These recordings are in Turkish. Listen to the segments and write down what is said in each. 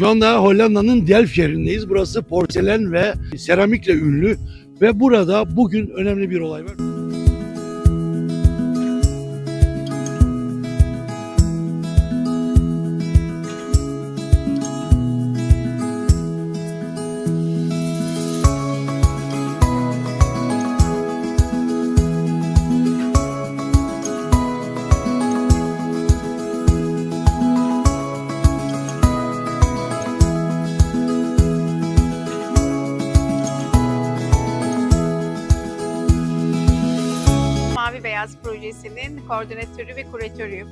Şu anda Hollanda'nın Delft şehrindeyiz. Burası porselen ve seramikle ünlü ve burada bugün önemli bir olay var. Projesi'nin koordinatörü ve kuratörüyüm.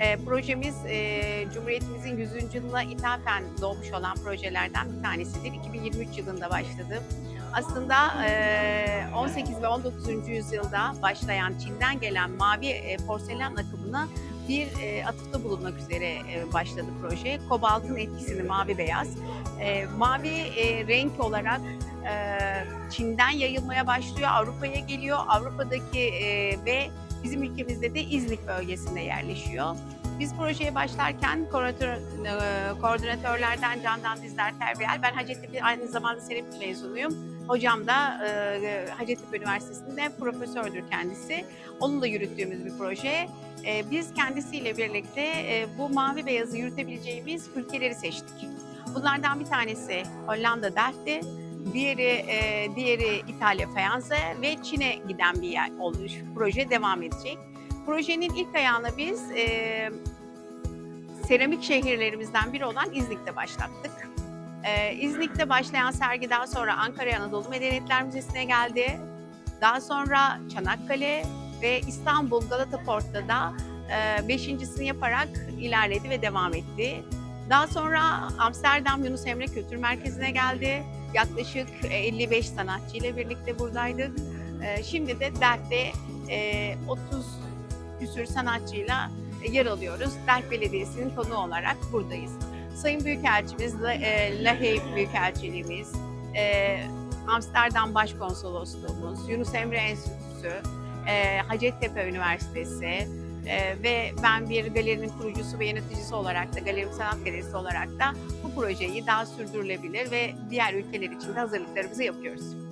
E, projemiz e, Cumhuriyetimizin 100. yılına ithafen doğmuş olan projelerden bir tanesidir. 2023 yılında başladı. Aslında e, 18 ve 19. yüzyılda başlayan Çin'den gelen mavi e, porselen akımına bir e, atıfta bulunmak üzere e, başladı proje. Kobaltın etkisini mavi beyaz. E, mavi e, renk olarak e, Çin'den yayılmaya başlıyor, Avrupa'ya geliyor. Avrupa'daki e, ve bizim ülkemizde de İznik bölgesinde yerleşiyor. Biz projeye başlarken koordinatör, e, koordinatörlerden Candan Dizler Terbiyel, ben Hacettepe aynı zamanda seramik mezunuyum. Hocam da e, Hacettepe Üniversitesi'nde profesördür kendisi. Onunla yürüttüğümüz bir proje. E, biz kendisiyle birlikte e, bu mavi beyazı yürütebileceğimiz ülkeleri seçtik. Bunlardan bir tanesi Hollanda Delft'ti. Diğeri, e, diğeri İtalya Fayansa ve Çin'e giden bir yer olmuş. Proje devam edecek. Projenin ilk ayağını biz e, seramik şehirlerimizden biri olan İznik'te başlattık. E, İznik'te başlayan sergi daha sonra Ankara Anadolu Medeniyetler Müzesi'ne geldi. Daha sonra Çanakkale ve İstanbul Galata Port'ta da e, beşincisini yaparak ilerledi ve devam etti. Daha sonra Amsterdam Yunus Emre Kültür Merkezi'ne geldi. Yaklaşık e, 55 sanatçı ile birlikte buradaydık. E, Şimdi de Dert'te e, 30 küsür sanatçıyla e, yer alıyoruz. Dert Belediyesi'nin konuğu olarak buradayız. Sayın Büyükelçimiz, La- e, Lahey Büyükelçiliğimiz, e, Amsterdam Başkonsolosluğumuz, Yunus Emre Enstitüsü, e, Hacettepe Üniversitesi, ee, ve ben bir galerinin kurucusu ve yöneticisi olarak da Galeri Sanat Galerisi olarak da bu projeyi daha sürdürülebilir ve diğer ülkeler için de hazırlıklarımızı yapıyoruz.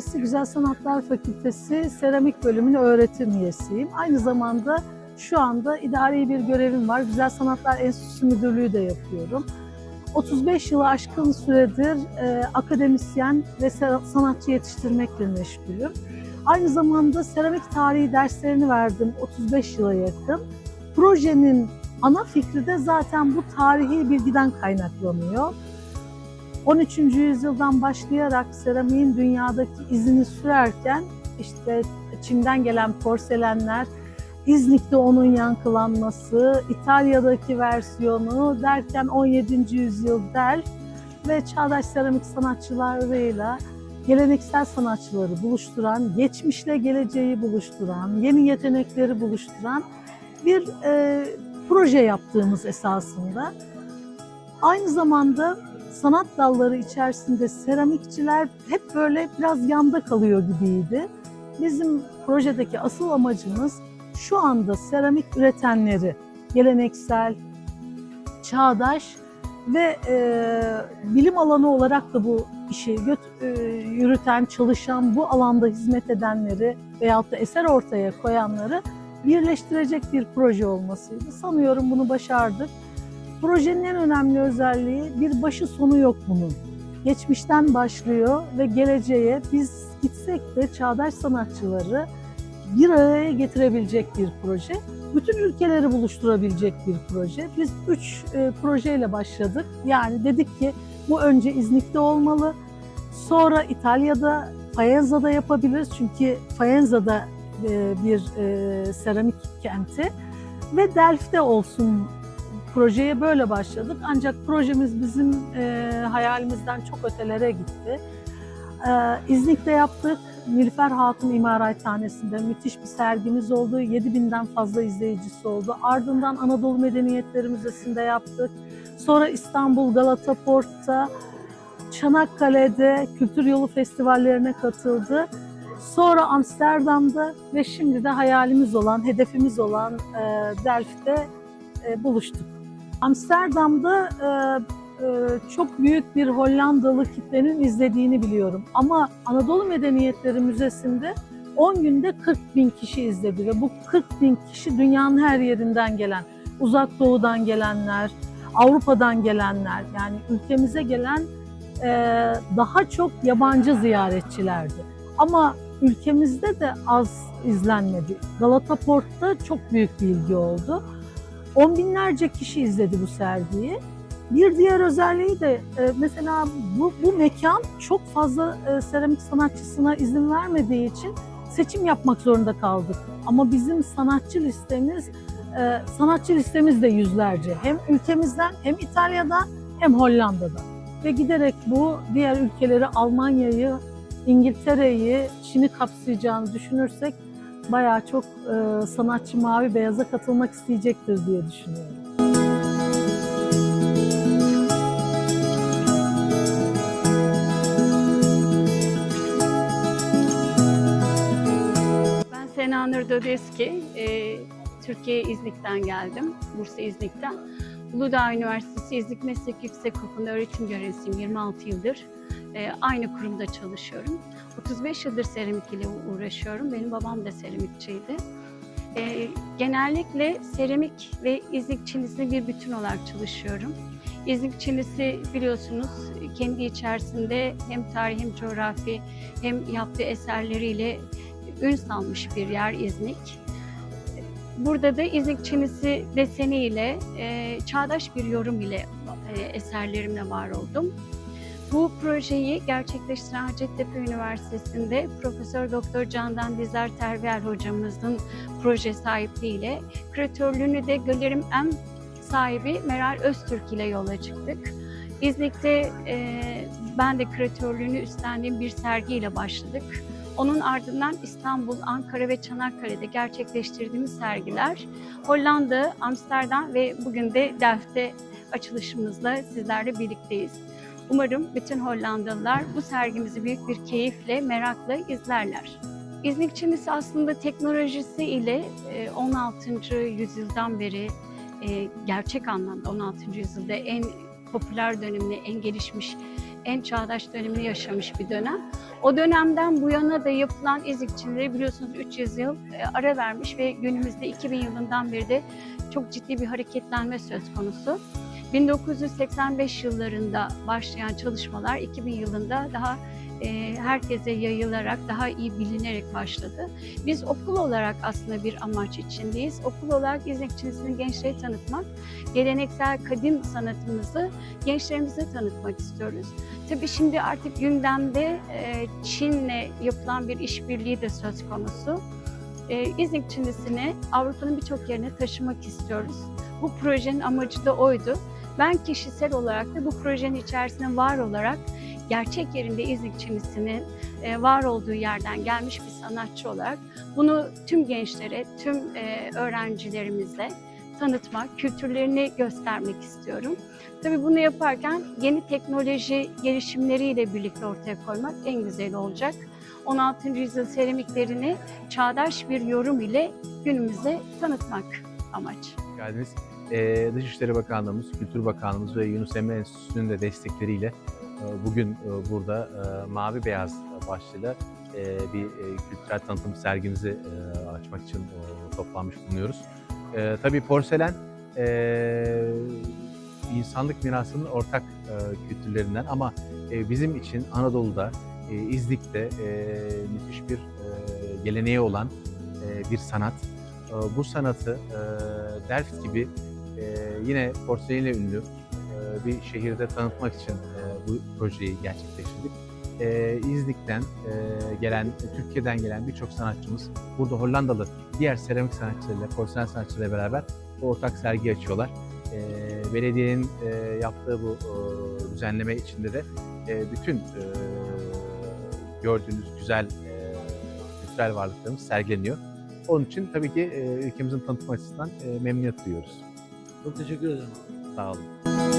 Üniversitesi Güzel Sanatlar Fakültesi Seramik Bölümünün öğretim üyesiyim. Aynı zamanda şu anda idari bir görevim var. Güzel Sanatlar Enstitüsü Müdürlüğü de yapıyorum. 35 yılı aşkın süredir e, akademisyen ve sanatçı yetiştirmekle meşgulüm. Aynı zamanda seramik tarihi derslerini verdim 35 yıla yakın. Projenin ana fikri de zaten bu tarihi bilgiden kaynaklanıyor. 13. yüzyıldan başlayarak seramiğin dünyadaki izini sürerken işte Çin'den gelen porselenler, İznik'te onun yankılanması, İtalya'daki versiyonu derken 17. yüzyıl Delft ve çağdaş seramik sanatçılarıyla geleneksel sanatçıları buluşturan, geçmişle geleceği buluşturan, yeni yetenekleri buluşturan bir e, proje yaptığımız esasında. Aynı zamanda sanat dalları içerisinde seramikçiler hep böyle biraz yanda kalıyor gibiydi. Bizim projedeki asıl amacımız şu anda seramik üretenleri, geleneksel, çağdaş ve e, bilim alanı olarak da bu işi göt- e, yürüten, çalışan, bu alanda hizmet edenleri veyahut da eser ortaya koyanları birleştirecek bir proje olmasıydı. Sanıyorum bunu başardık. Projenin en önemli özelliği bir başı sonu yok bunun. Geçmişten başlıyor ve geleceğe biz gitsek de çağdaş sanatçıları bir araya getirebilecek bir proje. Bütün ülkeleri buluşturabilecek bir proje. Biz üç e, projeyle başladık. Yani dedik ki bu önce İznik'te olmalı. Sonra İtalya'da, Faenza'da yapabiliriz. Çünkü Faenza'da e, bir e, seramik kenti. Ve Delft'te olsun projeye böyle başladık. Ancak projemiz bizim e, hayalimizden çok ötelere gitti. Ee, İznik'te yaptık. Nilüfer Hatun İmarathanesi'nde müthiş bir sergimiz oldu. 7000'den fazla izleyicisi oldu. Ardından Anadolu Medeniyetleri Müzesi'nde yaptık. Sonra İstanbul Galata Port'ta, Çanakkale'de kültür yolu festivallerine katıldı. Sonra Amsterdam'da ve şimdi de hayalimiz olan, hedefimiz olan e, Delft'te e, buluştuk. Amsterdam'da e, e, çok büyük bir Hollandalı kitlenin izlediğini biliyorum. Ama Anadolu Medeniyetleri Müzesi'nde 10 günde 40 bin kişi izledi ve bu 40 bin kişi dünyanın her yerinden gelen, uzak doğudan gelenler, Avrupa'dan gelenler yani ülkemize gelen e, daha çok yabancı ziyaretçilerdi. Ama ülkemizde de az izlenmedi. Galata Port'ta çok büyük bir ilgi oldu. On binlerce kişi izledi bu sergiyi. Bir diğer özelliği de e, mesela bu, bu mekan çok fazla e, seramik sanatçısına izin vermediği için seçim yapmak zorunda kaldık. Ama bizim sanatçı listemiz e, sanatçı listemiz de yüzlerce. Hem ülkemizden hem İtalya'dan hem Hollanda'dan. Ve giderek bu diğer ülkeleri Almanya'yı, İngiltere'yi, Çin'i kapsayacağını düşünürsek bayağı çok e, sanatçı mavi beyaza katılmak isteyecektir diye düşünüyorum. Ben Sena Nur Dödeski, e, Türkiye İznik'ten geldim, Bursa İznik'ten. Uludağ Üniversitesi İznik Meslek Yüksekokulu'nda öğretim görevlisiyim 26 yıldır. E, aynı kurumda çalışıyorum. 35 yıldır seramik ile uğraşıyorum. Benim babam da seramikçiydi. E, genellikle seramik ve İznik çinisini bir bütün olarak çalışıyorum. İznik çinisi biliyorsunuz kendi içerisinde hem tarih hem coğrafi hem yaptığı eserleriyle ün salmış bir yer İznik. Burada da İznik Çinisi deseniyle, e, çağdaş bir yorum ile e, eserlerimle var oldum. Bu projeyi gerçekleştiren Hacettepe Üniversitesi'nde Profesör Doktor Candan Dizer Terviyer hocamızın proje sahipliğiyle, küratörlüğünü de Galerim M sahibi Meral Öztürk ile yola çıktık. İznik'te e, ben de küratörlüğünü üstlendiğim bir sergiyle başladık. Onun ardından İstanbul, Ankara ve Çanakkale'de gerçekleştirdiğimiz sergiler Hollanda, Amsterdam ve bugün de Delft'te açılışımızla sizlerle birlikteyiz. Umarım bütün Hollandalılar bu sergimizi büyük bir keyifle, merakla izlerler. İznik Çinisi aslında teknolojisi ile e, 16. yüzyıldan beri e, gerçek anlamda 16. yüzyılda en popüler dönemini, en gelişmiş, en çağdaş dönemini yaşamış bir dönem. O dönemden bu yana da yapılan ezikçileri biliyorsunuz 300 yıl e, ara vermiş ve günümüzde 2000 yılından beri de çok ciddi bir hareketlenme söz konusu. 1985 yıllarında başlayan çalışmalar 2000 yılında daha e, herkese yayılarak, daha iyi bilinerek başladı. Biz okul olarak aslında bir amaç içindeyiz. Okul olarak İznikçilisini gençlere tanıtmak, geleneksel kadim sanatımızı gençlerimize tanıtmak istiyoruz. Tabii şimdi artık gündemde e, Çin'le yapılan bir işbirliği de söz konusu. E, İznik Çinisini Avrupa'nın birçok yerine taşımak istiyoruz. Bu projenin amacı da oydu. Ben kişisel olarak da bu projenin içerisinde var olarak gerçek yerinde İznik Çinisi'nin e, var olduğu yerden gelmiş bir sanatçı olarak bunu tüm gençlere, tüm e, öğrencilerimize tanıtmak, kültürlerini göstermek istiyorum. Tabii bunu yaparken yeni teknoloji gelişimleriyle birlikte ortaya koymak en güzel olacak. 16. yüzyıl seramiklerini çağdaş bir yorum ile günümüze tanıtmak amaç. geldiniz. Ee, Dışişleri Bakanlığımız, Kültür Bakanlığımız ve Yunus Emre Enstitüsü'nün de destekleriyle e, bugün e, burada e, Mavi Beyaz başlığıyla e, bir e, kültürel tanıtım sergimizi e, açmak için e, toplanmış bulunuyoruz. E, tabii porselen e, insanlık mirasının ortak e, kültürlerinden ama e, bizim için Anadolu'da, e, İznik'te e, müthiş bir e, geleneği olan e, bir sanat. E, bu sanatı e, Delft gibi e, yine porseleniyle ünlü e, bir şehirde tanıtmak için e, bu projeyi gerçekleştirdik. E, İznik'ten e, gelen, Türkiye'den gelen birçok sanatçımız burada Hollandalı diğer seramik sanatçılarıyla, porselen sanatçılarıyla beraber bu ortak sergi açıyorlar. E, belediyenin e, yaptığı bu e, düzenleme içinde de e, bütün e, gördüğünüz güzel e, kültürel varlıklarımız sergileniyor. Onun için tabii ki e, ülkemizin tanıtım açısından e, memnuniyet duyuyoruz. Çok teşekkür ederim. Sağ olun.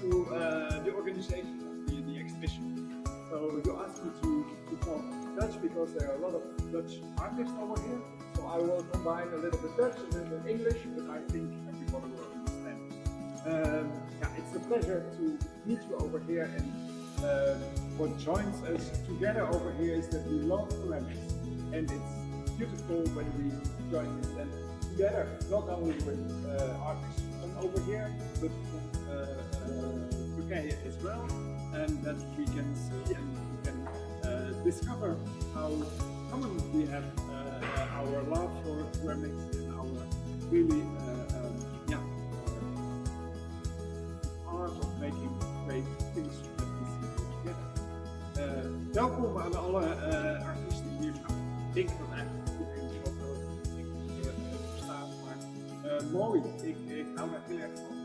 To uh, the organization of the, the exhibition. So you asked me to, to talk Dutch because there are a lot of Dutch artists over here. So I will combine a little bit Dutch and a little bit English, but I think everybody will understand. Um, yeah, it's a pleasure to meet you over here and um, what joins us together over here is that we love ceramics and it's beautiful when we join this and together, not only with uh, artists from over here, but from uh, uh, as well, and that we can see and we can uh, discover how common we have uh, our love for ceramics and our really uh, um, yeah uh, art of making great things that we see together. Uh, welkom aan alle artiesten hier. Nou, ik die wel wel ik verstaat, maar mooi. Ik, ik hou daar heel erg van.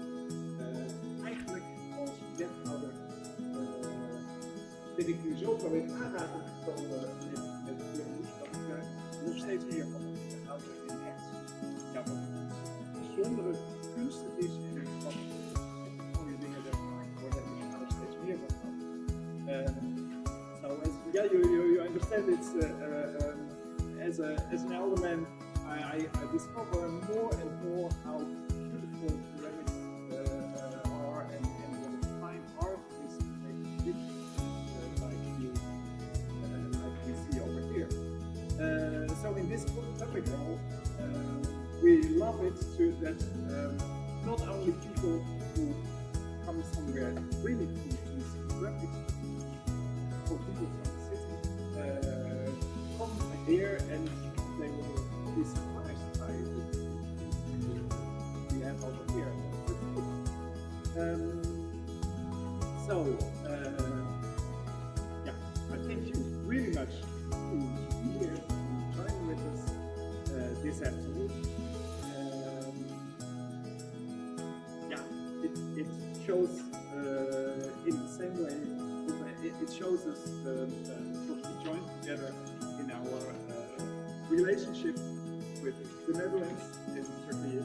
Ben ik nu zoveel in aanraking gekomen met, met Jan dat ik er nog steeds meer van heb gehouden en echt ja, wat bijzondere kunst het is en wat mooie dingen er worden en ik ga er steeds meer van. Houden. Um, so as yeah, you, you, you understand it's uh, uh, as a as an elder man, I, I, I discover more and more how beautiful this public hall, um, we love it to that um, not only people who come somewhere really to, see ceramics, for people from the city uh, come here and they will be surprised by the we have over here. Um, so, shows uh, in the same way it, shows us the, the, what we join together in our uh, relationship with the Netherlands and Turkey